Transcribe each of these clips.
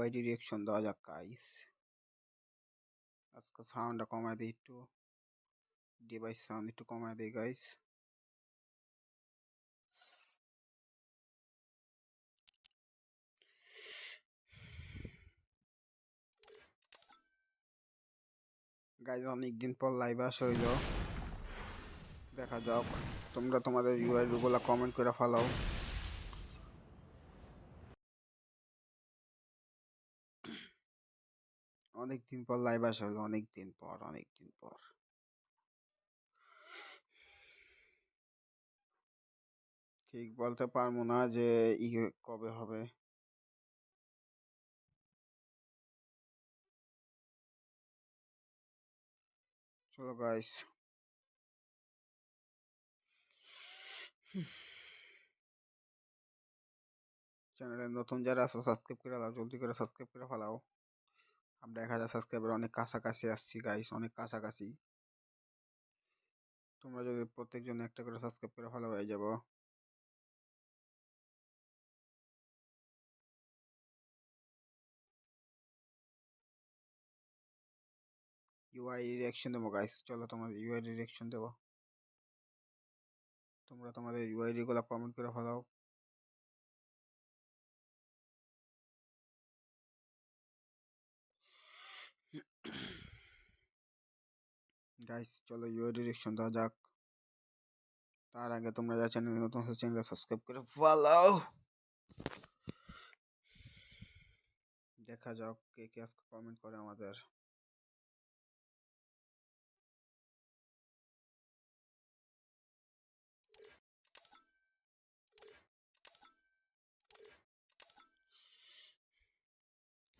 UID reaction দেওয়া যাক guys আজকে সাউন্ডটা কমায় দিই একটু। ডিভাইস সাউন্ড একটু কমায় দিই গাইস গাইজ অনেকদিন পর লাইভ আসা হইল। দেখা যাক, তোমরা তোমাদের ইউআই গুলা কমেন্ট করে ফেলাও। অনেকদিন পর লাইভ আসা হইল অনেকদিন পর অনেকদিন পর। ঠিক বলতে পারব না যে ই কবে হবে। চলো গাইস চ্যানেলে নতুন যারা আছো সাবস্ক্রাইব করে দাও, জলদি করে সাবস্ক্রাইব করে ফেলাও। আমরা এক হাজার সাবস্ক্রাইবার অনেক কাছাকাছি আসছি গাইস অনেক কাছাকাছি। তোমরা যদি প্রত্যেকজন একটা করে সাবস্ক্রাইব করে ফেলাও হয়ে যাব। ইউআই রিয়াকশন দেবো গাইস চলো তোমাদের ইউআই রিয়াকশন দেবো। তোমরা তোমাদের ইউআইডি গুলো কমেন্ট করে ফেলাও গাইস চলো ইউআই ডিরেকশন দেওয়া যাক। তার আগে তোমরা যা চ্যানেল নতুন চ্যানেল সাবস্ক্রাইব করে ফেলাও দেখা যাক কে কে আজকে কমেন্ট করে আমাদের।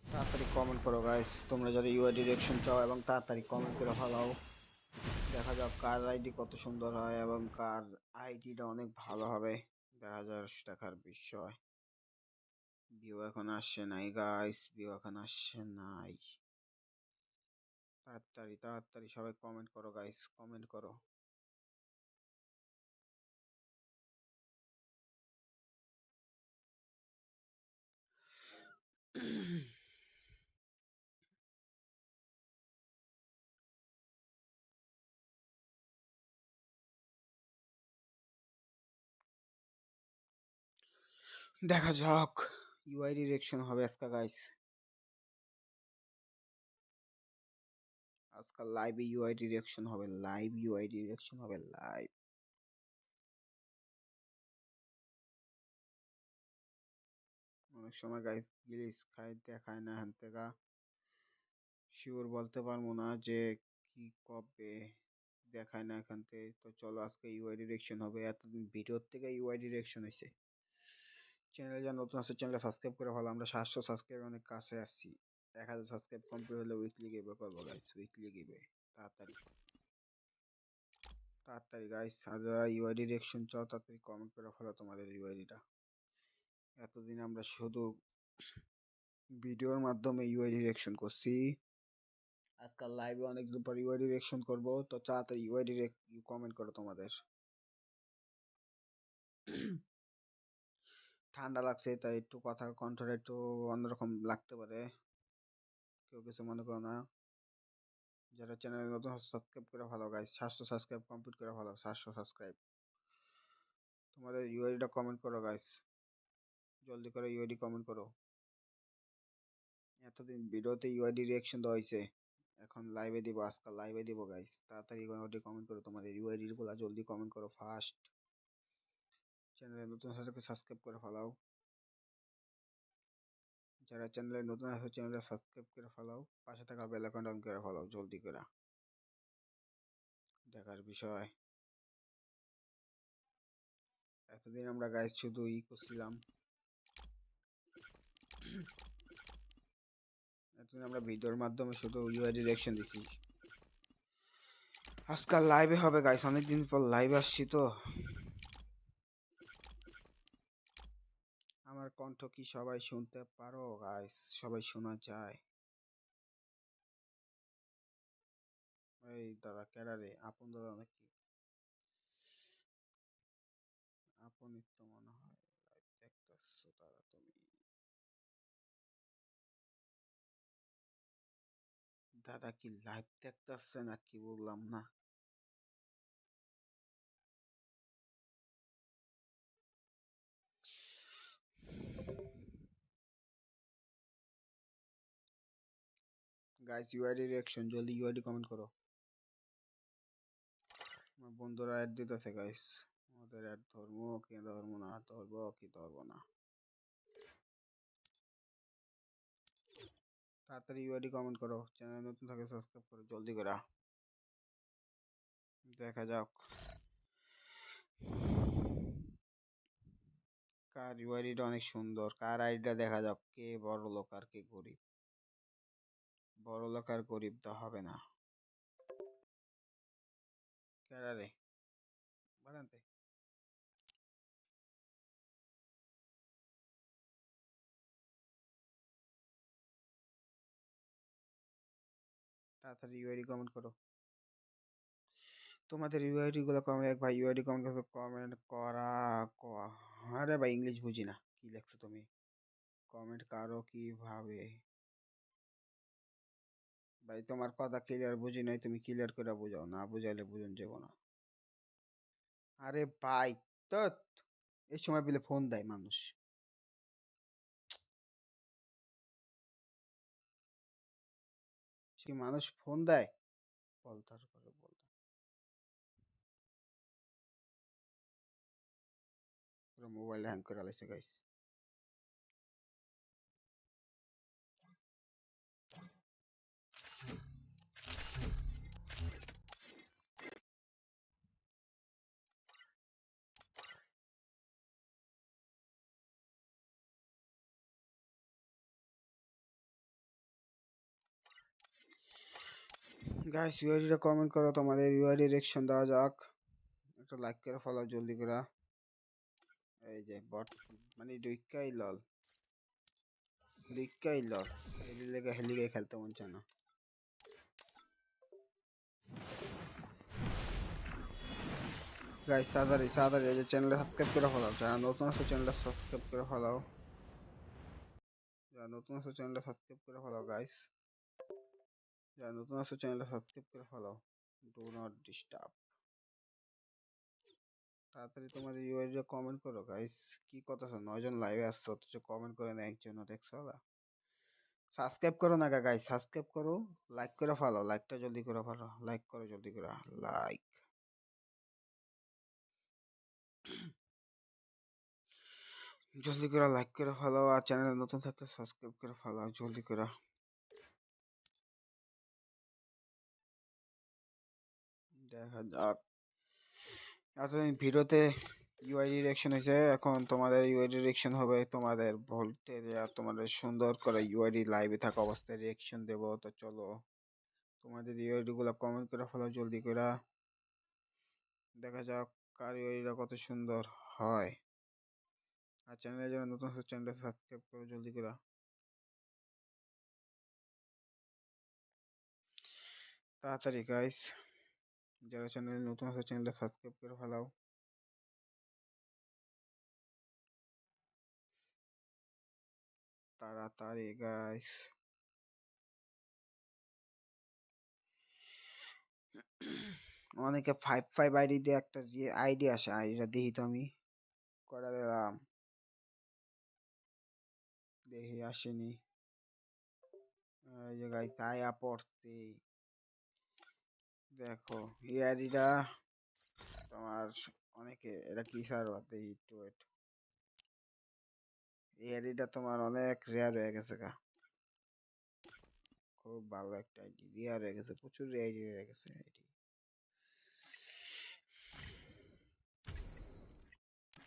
তাড়াতাড়ি কমেন্ট করো গাইস তোমরা যারা ইউআই ডিরেকশন চাও এবং তাড়াতাড়ি কমেন্ট করে ফেলাও দেখা যাক কার আইডি কত সুন্দর হয় এবং কার আইডিটা অনেক ভালো হবে। দেখা যাক দেখার বিষয় ভিউ এখন আসছে নাই গাইস ভিউ এখন আসছে নাই। তাড়াতাড়ি তাড়াতাড়ি সবাই কমেন্ট করো গাইস কমেন্ট করো। দেখা যাক। ইউআই ডিরেকশন হবে আজকে গাইস আজকাল লাইভ ইউআই ডিরেকশন হবে লাইভ ইউআই ডিরেকশন হবে লাইভ অনেক সময় গাইস প্লিজ খাই দেখায় না হ্যান থেকে। শিওর বলতে পারব না যে কি কবে দেখায় না এখান থেকে। তো চলো, আজকে ইউআই ডিরেকশন হবে। এতদিন ভিডিওর থেকে ইউআই ডিরেকশন হয়েছে চ্যানেলে যা নতুন আছে চ্যানেলটা সাবস্ক্রাইব করে ভালো। আমরা সাতশো সাবস্ক্রাইব অনেক কাছে আসছি। এক হাজার সাবস্ক্রাইব কমপ্লিট হলে উইকলি গিভে করব গাইস উইকলি গিভে তাড়াতাড়ি। তাড়াতাড়ি গাইস আর যারা ইউআইডি রিয়েকশন চাও, তাড়াতাড়ি কমেন্ট করে ফেলো তোমাদের ইউআইডিটা এতদিন আমরা শুধু ভিডিওর মাধ্যমে ইউআইডি রিয়েকশন করছি। আজকাল লাইভে অনেকদিন পর ইউআইডি রিয়েকশন করব, তো তাড়াতাড়ি ইউআইডি কমেন্ট করো তোমাদের। ঠান্ডা লাগছে, তাই একটু কথার কণ্ঠটা একটু অন্যরকম লাগতে পারে। কেউ কিছু মনে করো না। যারা চ্যানেলে নতুন সাবস্ক্রাইব করে ভালো। গাইস সাতশো সাবস্ক্রাইব কমপ্লিট করে ভালো। সাতশো সাবস্ক্রাইব তোমাদের ইউআইডিটা কমেন্ট করো গাইস জলদি করে ইউআইডি কমেন্ট করো। এতদিন ভিডিওতে ইউআইডি রিয়াকশন দেওয়া হয়েছে। এখন লাইভে দিব, আজকাল লাইভে দিব গাইস তাড়াতাড়ি ইউআইডি কমেন্ট করো। তোমাদের ইউআইডিগুলো জলদি কমেন্ট করো ফাস্ট চ্যানেলে নতুন সাথে সাবস্ক্রাইব করে ফেলাও। যারা চ্যানেলে নতুন আছে চ্যানেলটা সাবস্ক্রাইব করে ফেলাও। পাশে থাকা বেল আইকনটা অন করে ফেলাও, জলদি করে। দেখার বিষয়। এতদিন আমরা গাইজ শুধু ই করছিলাম। এতদিন আমরা ভিডিওর মাধ্যমে শুধু ইউআই ডিরেকশন দিছি। আজকাল লাইভে হবে গাইস অনেকদিন পর লাইভ আসছি তো। আমার কণ্ঠ কি সবাই শুনতে পারো গাইস সবাই শোনা যায়। এই দাদা ক্যারারে আপন দাদা নাকি? আপন তো মনে হয় দেখতেছো, দাদা তুমি। দাদা কি লাইভ দেখতেছে না কি বললাম না? গাইস ইউআইডি রিঅ্যাকশন জলদি ইউআইডি কমেন্ট করো। আমার বন্ধুরা অ্যাড দিতেছে গাইস আমাদের অ্যাড ধর্ম কি ধর্ম না, ধরবো কি ধরবো না। তাড়াতাড়ি ইউআইডি কমেন্ট করো চ্যানেল নতুন থাকে সাবস্ক্রাইব করো, জলদি করে। দেখা যাক। কার ইউআইডিটা অনেক সুন্দর, কার আইডিটা দেখা যাক, কে বড় লোক আর কে গরিব। বড় লোক আর গরিব তো হবে না। কেডা রে? বাড়ান্তে তাড়াতাড়ি ইউআইডি কমেন্ট করো। তোমাদের ইউআইডি গুলো কমেন্ট ভাই ইউআইডি কমেন্ট করো কমেন্ট করা আরে ভাই ইংলিশ বুঝি না। কি লেখছো তুমি? কমেন্ট কারও কীভাবে? ভাই, তোমার কথা ক্লিয়ার বুঝি নাই, তুমি ক্লিয়ার করে বুঝাও, না বুঝাইলে বুঝুন যাব না। আরে ভাই, তো এই সময় পেলে ফোন দেয় মানুষ। সে মানুষ ফোন দেয়? বলতার করে মোবাইল হ্যাং করে আলাইছে গাইস গাইস ইউআইডিটা কমেন্ট করো, তোমাদের ইউআইডি রিঅ্যাকশন দেওয়া যাক। একটা লাইক করে ফলো জলদি করে। এই যে বট মানে ডুইকাই লল ডুইকাই লল এর লেগে হেলিগে খেলতে মন চায় না। গাইস তাড়াতাড়ি তাড়াতাড়ি, এই যে চ্যানেলটা সাবস্ক্রাইব করে ফেলাও যারা নতুন আছে চ্যানেলটা সাবস্ক্রাইব করে ফেলাও যারা নতুন আছে চ্যানেলটা সাবস্ক্রাইব করে ফেলাও গাইস যারা নতুন আছে চ্যানেলটা সাবস্ক্রাইব করে ফেলাও ডু নট ডিস্টার্ব তাড়াতাড়ি তোমাদের ইউআইডিটা কমেন্ট করো গাইস কি কথা শোনো? নয়জন লাইভে আসছো, অথচ কমেন্ট করে না একজনও দেখছ সাবস্ক্রাইব করো না গাইস সাবস্ক্রাইব করো লাইক করে ফেলো লাইকটা জলদি করে ফেলো লাইক করো জলদি করে লাইক জলদি করে লাইক করে ফেলো আর চ্যানেল নতুন থাকলে সাবস্ক্রাইব করে ফেলো জলদি করে। দেখা যাক। এতদিন ভিডিওতে ইউআইডি রিঅ্যাকশন হয়েছে, এখন তোমাদের ইউআইডি রিঅ্যাকশন হবে তোমাদের ভোল্টেজ আর তোমাদের সুন্দর করে ইউআইডি লাইভে থাকা অবস্থায় রিঅ্যাকশন দেবো। তো চলো, তোমাদের ইউআইডিগুলো কমেন্ট করে ফেলো, জলদি করে। দেখা যাক কার ইউআইডিটা কত সুন্দর হয়। আর চ্যানেলে যারা নতুন চ্যানেলটা সাবস্ক্রাইব করো জলদি করে। তাড়াতাড়ি গাইস যারা চ্যানেলে নতুন আছে চ্যানেলটা সাবস্ক্রাইব করে ফেলাও। তাড়াতাড়ি গাইস অনেকে ফাইভ ফাইভ আইডি দিয়ে একটা যে আইডি আসে আইডিটা দেখি তো আমি। করে দিলাম। দেখি, আসেনি। এই যে গাইস আয়া দেখো আইডিটা তোমার অনেকে, এটা কি সার্ভার দেখি একটু ওয়েট আইডিটা তোমার অনেক রেয়ার হয়ে গেছে গা। খুব ভালো একটা আইডি রেয়ার হয়ে গেছে, প্রচুর আইডি হয়ে গেছে আইডি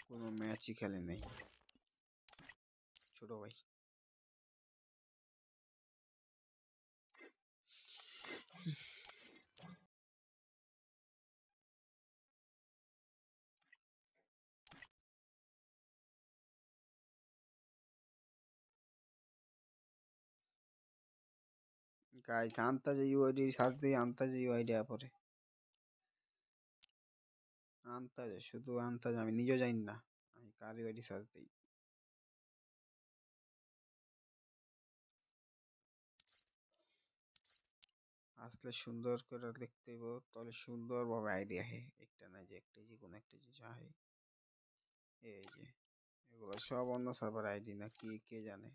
কোনো ম্যাচই খেলে নেই। ছোট ভাই। গাইস আন্তাজে ইউআইডি সার্চ দিয়ে আন্তাজে ইউআইডি পরে। আন্তাজে শুধু আন্তাজে আমি নিজেও জানি না, আমি কার ইউআইডি সার্চ দিই আসলে সুন্দর করে লিখতে হইব, তাহলে সুন্দরভাবে আইডিয়া হে, একটা না যে একটা, যে কোনো একটা জিনিস আহে এই যে, এগুলো সব অন্য সার্ভার আইডি না, কি, কে জানে?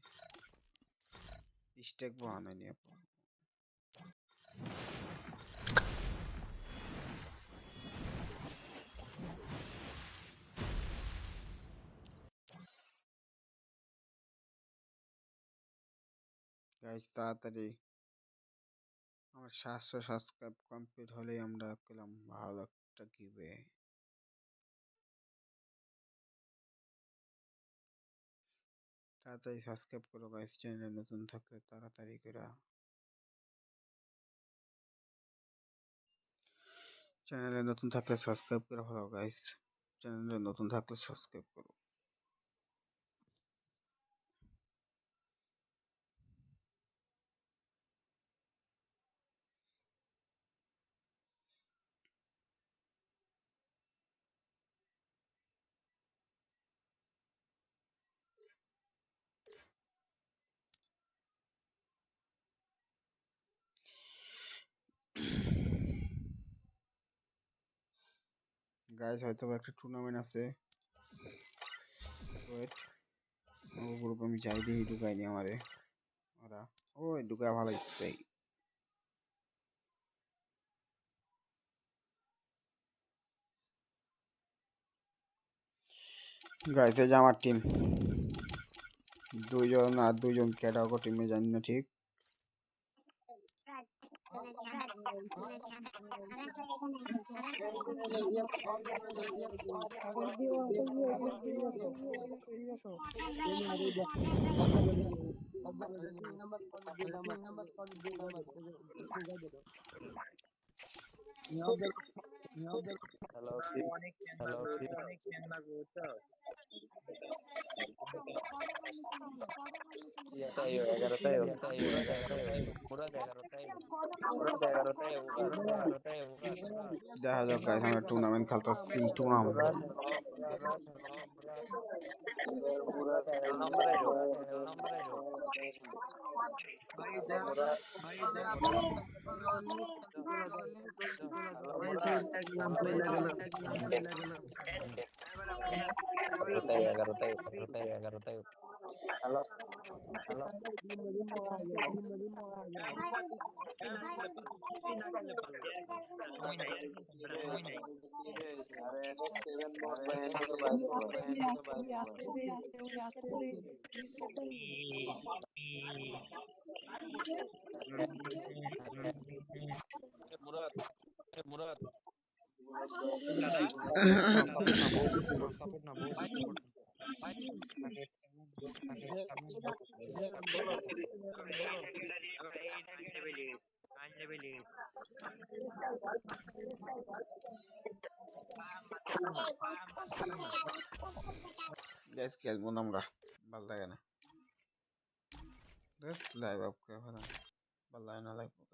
স্টেক বানায়নি আপু। গাইস তাড়াতাড়ি আমার সাতশো সাবস্ক্রাইব কমপ্লিট হলেই আমরা পেলাম ভালো একটা গিবে তাড়াতাড়ি সাবস্ক্রাইব করো গাইস চ্যানেলে নতুন থাকলে তাড়াতাড়ি করে চ্যানেলে নতুন থাকলে সাবস্ক্রাইব করে ভালো গাইস চ্যানেলে নতুন থাকলে সাবস্ক্রাইব করো। গাইস হয়তো একটা টুর্নামেন্ট আছে। ও গ্রুপ আমি যাই দিই ঢুকাইনি আমারে। ওরা। ও ঢুকা ভালো ইচ্ছে এই যে আমার টিম দুইজন আর দুইজন ক্যাটাগো টিমে জানি না ঠিক। হ্যালো হ্যালো tayo, murad, দেখা যাক আমরা টুর্নামেন্ট খেলতেছি tournament Halo. Halo. Halo. Number ayo, number ayo, agarro tayo, agarro tayo, agarro tayo, agarro tayo. Halo, halo. Murad, murad. Guys খেলব না আমরা ভালো লাগে না লাইভ আপ করে ফেলাম ভালো লাগে না লাইভ করতে